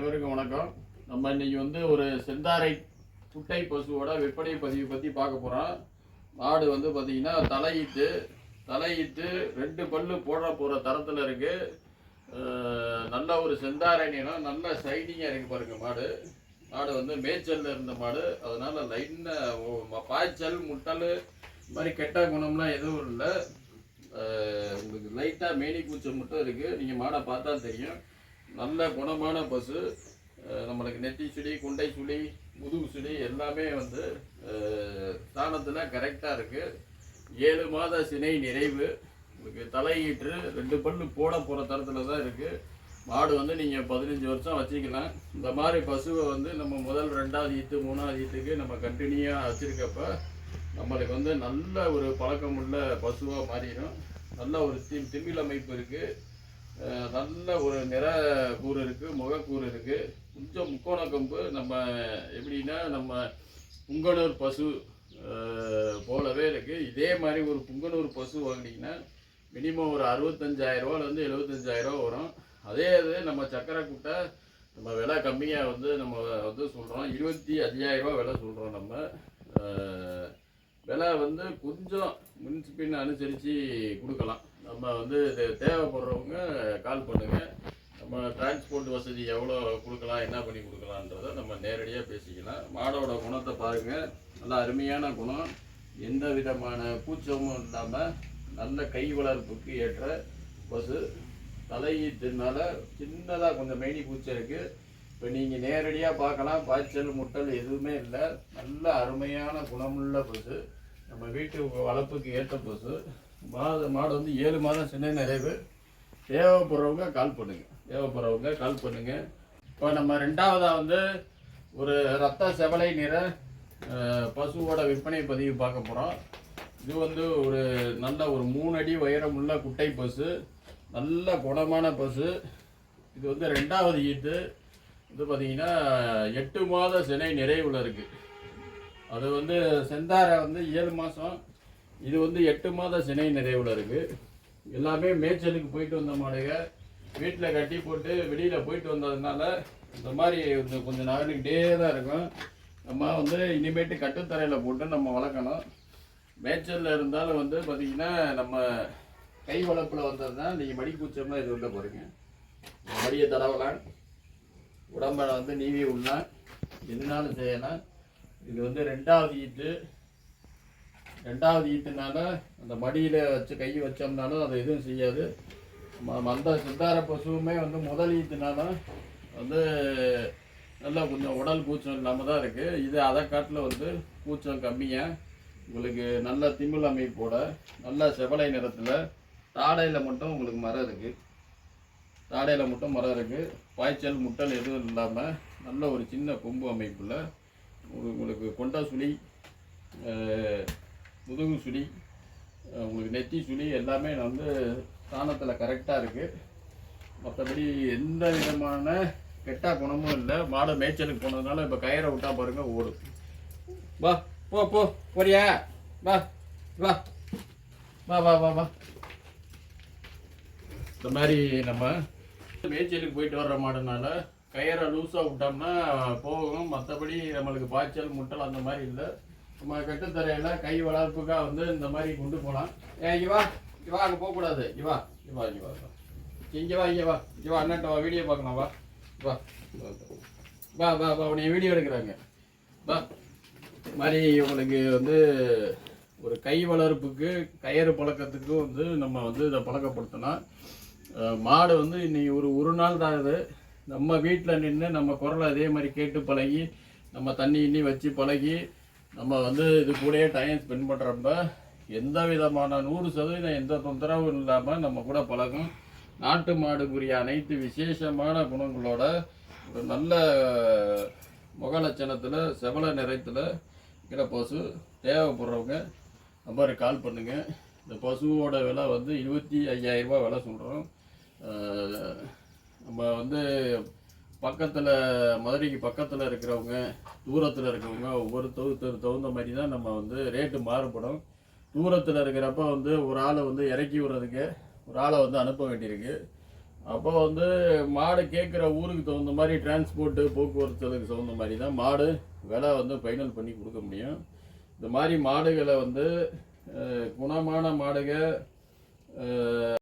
அனைவருக்கும் வணக்கம். நம்ம இன்னைக்கு வந்து ஒரு செந்தாரை குட்டை பசுவோட விற்பனை பதிவு பற்றி பார்க்க போகிறோம் மாடு வந்து பார்த்திங்கன்னா தலையீத்து தலையீத்து ரெண்டு பல்லு போட போகிற தரத்தில் இருக்குது நல்ல ஒரு செந்தாரை நிறம் நல்ல சைனிங்காக இருக்குது பாருங்க மாடு. மாடு வந்து மேய்ச்சலில் இருந்த மாடு. அதனால் லைனாக பாய்ச்சல் முட்டல் இந்த மாதிரி கெட்ட குணம்லாம் எதுவும் இல்லை. உங்களுக்கு லைட்டாக மேனி கூச்சம் மட்டும் இருக்குது நீங்கள் மாடை பார்த்தா தெரியும். நல்ல குணமான பசு. நம்மளுக்கு நெத்தி சுழி குண்டை சுழி முதுகு சுழி எல்லாமே வந்து ஸ்தானத்தில் கரெக்டாக இருக்குது ஏழு மாத சினை நிறைவு. உங்களுக்கு தலையீற்று ரெண்டு பல்லு போட போகிற தரத்தில் தான் இருக்குது மாடு வந்து நீங்கள் பதினஞ்சு வருஷம் வச்சுக்கலாம். இந்த மாதிரி பசுவை வந்து நம்ம முதல் ரெண்டாவது ஈத்து மூணாவது ஈத்துக்கு நம்ம கண்டினியூவாக வச்சுருக்கப்ப நம்மளுக்கு வந்து நல்ல ஒரு பழக்கமுள்ள பசுவாக மாறிடும். நல்ல ஒரு தி திமிழ் அமைப்பு இருக்குது நல்ல ஒரு நிற கூறு இருக்குது முகக்கூறு இருக்குது கொஞ்சம் முக்கோண கம்பு நம்ம எப்படின்னா நம்ம புங்கனூர் பசு போலவே இருக்குது இதே மாதிரி ஒரு புங்கனூர் பசு வாங்கினீங்கன்னா மினிமம் ஒரு அறுபத்தஞ்சாயிரரூவாலேருந்து எழுபத்தஞ்சாயிரரூவா வரும். அதே இது நம்ம சக்கரை குட்டை நம்ம விலை கம்மியாக வந்து நம்ம வந்து சொல்கிறோம் இருபத்தி அஞ்சாயிரம் ரூபா விலை சொல்கிறோம் நம்ம. விலை வந்து கொஞ்சம் முன்சிபின் அனுசரித்து கொடுக்கலாம். நம்ம வந்து தேவைப்படுறவங்க கால் பண்ணுங்கள் நம்ம டிரான்ஸ்போர்ட் வசதி எவ்வளோ கொடுக்கலாம் என்ன பண்ணி கொடுக்கலான்றதை நம்ம நேரடியாக பேசிக்கலாம். மாடோட குணத்தை பாருங்கள் நல்லா அருமையான குணம். எந்த விதமான பூச்சமும் இல்லாமல் நல்ல கை வளர்ப்புக்கு ஏற்ற பசு தலையீட்டுனால சின்னதாக கொஞ்சம் மெயினி பூச்சி இருக்குது இப்போ நீங்கள் நேரடியாக பார்க்கலாம். பாய்ச்சல் முட்டல் எதுவுமே இல்லை. நல்ல அருமையான குணமுள்ள பசு நம்ம வீட்டு வளர்ப்புக்கு ஏற்ற பசு மாத மாடு வந்து ஏழு மாதம் சின்ன நிறைவு. தேவைப்படுறவங்க கால் பண்ணுங்க. தேவைப்படுறவங்க கால் பண்ணுங்க. இப்போ நம்ம ரெண்டாவதாக வந்து ஒரு ரத்த செவலை நிற பசுவோட விற்பனை பதிவு பார்க்க போகிறோம் இது வந்து ஒரு நல்ல ஒரு மூணு அடி உயரமுள்ள குட்டை பசு. நல்ல குணமான பசு. இது வந்து ரெண்டாவது ஈத்து. இது பார்த்தீங்கன்னா எட்டு மாத சினை நிறைவில் இருக்குது அது வந்து செந்தாரை வந்து ஏழு மாதம் இது வந்து எட்டு மாத சினை நிறைவில் இருக்குது எல்லாமே மேய்ச்சலுக்கு போயிட்டு வந்த மாடுங்க. வீட்டில் கட்டி போட்டு வெளியில் போயிட்டு வந்ததுனால இந்த மாதிரி கொஞ்சம் நகர்ந்துக்கிட்டே தான் இருக்கும். நம்ம வந்து இனிமேட்டு கட்டுத்தரையில் போட்டு நம்ம வளர்க்கணும். மேய்ச்சலில் இருந்தாலும் வந்து பார்த்திங்கன்னா நம்ம கை வளர்ப்பில் வந்தது தான் நீங்கள் மடி கூச்சம்லாம் இது உள்ள போகிறீங்க மடியை தடவலாம். உடம்பை வந்து நீவி உள்ளான் எதுனாலும் செய்யலாம். இது வந்து ரெண்டாவது ஈட்டு. ரெண்டாவது ஈட்டுனால அந்த மடியில் வச்சு கை வச்சோம்னாலும் அது எதுவும் செய்யாது. ம- மந்த சித்தார பசுவுமே வந்து முதல் ஈத்துனால வந்து நல்லா கொஞ்சம் உடல் கூச்சம் இல்லாமல் தான் இருக்குது இது அதை காட்டில் வந்து கூச்சம் கம்மியாக உங்களுக்கு நல்ல திமிழ் அமைப்போட நல்ல செவலை நிறத்தில் தாடையில் மட்டும் உங்களுக்கு மரம் இருக்குது தாடையில் மட்டும் மரம் இருக்குது பாய்ச்சல் முட்டல் எதுவும் இல்லாமல் நல்ல ஒரு சின்ன கொம்பு அமைப்பில் உங்களுக்கு உங்களுக்கு கொண்ட சுழி முதுகு சுழி உங்களுக்கு நெத்தி சுழி எல்லாமே வந்து ஸ்தானத்தில் கரெக்டாக இருக்குது மற்றபடி எந்த விதமான கெட்ட குணமும் இல்லை. மாடு மேய்ச்சலுக்கு போனதுனால இப்போ கயிறை விட்டா பாருங்கள் ஓடும். வா போ போ போறியா? வா வா. வா வா வா வா. இந்த மாதிரி நம்ம மேய்ச்சலுக்கு போயிட்டு வர்ற மாடுனால கயிறை லூஸாக விட்டோம்னா போகும். மற்றபடி நம்மளுக்கு பாய்ச்சல் முட்டல் அந்த மாதிரி இல்லை. நம்ம கட்டுத்தரையில் கை வளர்ப்புக்காக வந்து இந்த மாதிரி கொண்டு போகலாம் ஏ இவா வா. அங்கே போகக்கூடாது இவா வா. இவா வா வா இங்கே வா. இவா வா வா. அண்ணன்ட்ட வா வீடியோ பார்க்கலாம். வா. வா. வா வா வா. உன்னை வீடியோ எடுக்கிறாங்க. வா. இந்த மாதிரி உங்களுக்கு வந்து ஒரு கை வளர்ப்புக்கு கயிறு பழக்கத்துக்கு வந்து நம்ம வந்து இதை பழக்கப்படுத்தினா மாடு வந்து இன்னைக்கு ஒரு ஒரு நாள் தான் இது. நம்ம வீட்டில் நின்று நம்ம குரலை அதே மாதிரி கேட்டு பழகி நம்ம தண்ணி இன்னி வச்சு பழகி நம்ம வந்து இது கூடயே டைம் ஸ்பெண்ட் பண்ணுறப்ப எந்த விதமான நூறு சதவீதம் எந்த தொந்தரவும் இல்லாமல் நம்ம கூட பழகும். நாட்டு மாடுக்குரிய அனைத்து விசேஷமான குணங்களோட ஒரு நல்ல முகலட்சணத்தில் செவல நிறத்தில் இருக்கிற பசு தேவைப்படுறவங்க நம்பருக்கு கால் பண்ணுங்கள் இந்த பசுவோட விலை வந்து இருபத்தி ஐயாயிரம் ரூபாய் விலை சொல்கிறோம் நம்ம வந்து பக்கத்தில் மதுரைக்கு பக்கத்தில் இருக்கிறவங்க தூரத்தில் இருக்கிறவங்க ஒவ்வொருத்தருக்கு தகுந்த மாதிரி தான் நம்ம வந்து ரேட்டு மாறுபடும். தூரத்தில் இருக்கிறப்ப வந்து ஒரு ஆளை வந்து இறக்கி விடுறதுக்கு ஒரு ஆளை வந்து அனுப்ப வேண்டியிருக்கு. அப்போ வந்து மாடு கேட்குற ஊருக்கு தகுந்த மாதிரி டிரான்ஸ்போர்ட்டு போக்குவரத்துக்கு தகுந்த மாதிரி தான் மாடு விலை வந்து ஃபைனல் பண்ணி கொடுக்க முடியும். இந்த மாதிரி மாடுகளை வந்து குணமான மாடுகள்